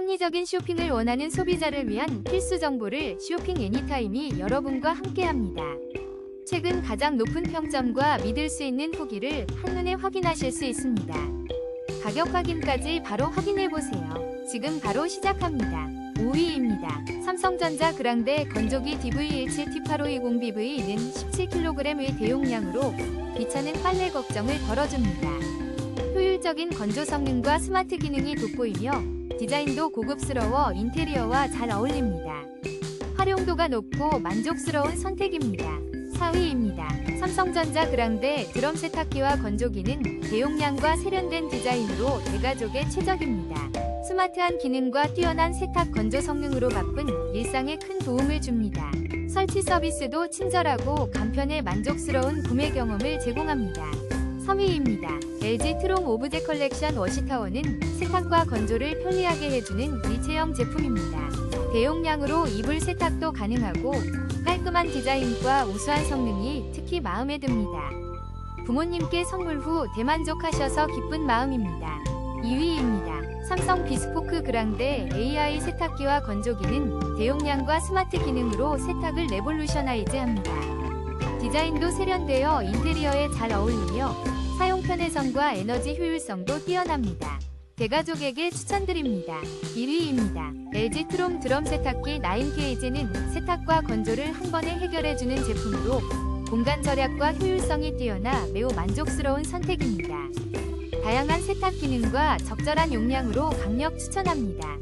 합리적인 쇼핑을 원하는 소비자를 위한 필수 정보를 쇼핑 애니타임이 여러분과 함께합니다. 최근 가장 높은 평점과 믿을 수 있는 후기를 한눈에 확인하실 수 있습니다. 가격 확인까지 바로 확인해 보세요. 지금 바로 시작합니다. 5위입니다. 삼성전자 그랑데 건조기 DV17T8520BV는 17kg의 대용량으로 귀찮은 빨래 걱정을 덜어줍니다. 효율적인 건조 성능과 스마트 기능이 돋보이며 디자인도 고급스러워 인테리어와 잘 어울립니다. 활용도가 높고 만족스러운 선택입니다. 4위입니다. 삼성전자 그랑데 드럼 세탁기와 건조기는 대용량과 세련된 디자인으로 대가족에 최적입니다. 스마트한 기능과 뛰어난 세탁 건조 성능으로 바쁜 일상에 큰 도움을 줍니다. 설치 서비스도 친절하고 간편해 만족스러운 구매 경험을 제공합니다. 3위입니다. LG 트롱 오브제 컬렉션 워시타워는 세탁과 건조를 편리하게 해주는 일체형 제품입니다. 대용량으로 이불 세탁도 가능하고 깔끔한 디자인과 우수한 성능이 특히 마음에 듭니다. 부모님께 선물 후 대만족하셔서 기쁜 마음입니다. 2위입니다. 삼성 비스포크 그랑데 AI 세탁기와 건조기는 대용량과 스마트 기능으로 세탁을 레볼루셔나이즈합니다. 디자인도 세련되어 인테리어에 잘 어울리며 사용 편의성과 에너지 효율성도 뛰어납니다. 대가족에게 추천드립니다. 1위입니다. LG 트롬 드럼 세탁기 9KG는 세탁과 건조를 한 번에 해결해주는 제품으로 공간 절약과 효율성이 뛰어나 매우 만족스러운 선택입니다. 다양한 세탁 기능과 적절한 용량으로 강력 추천합니다.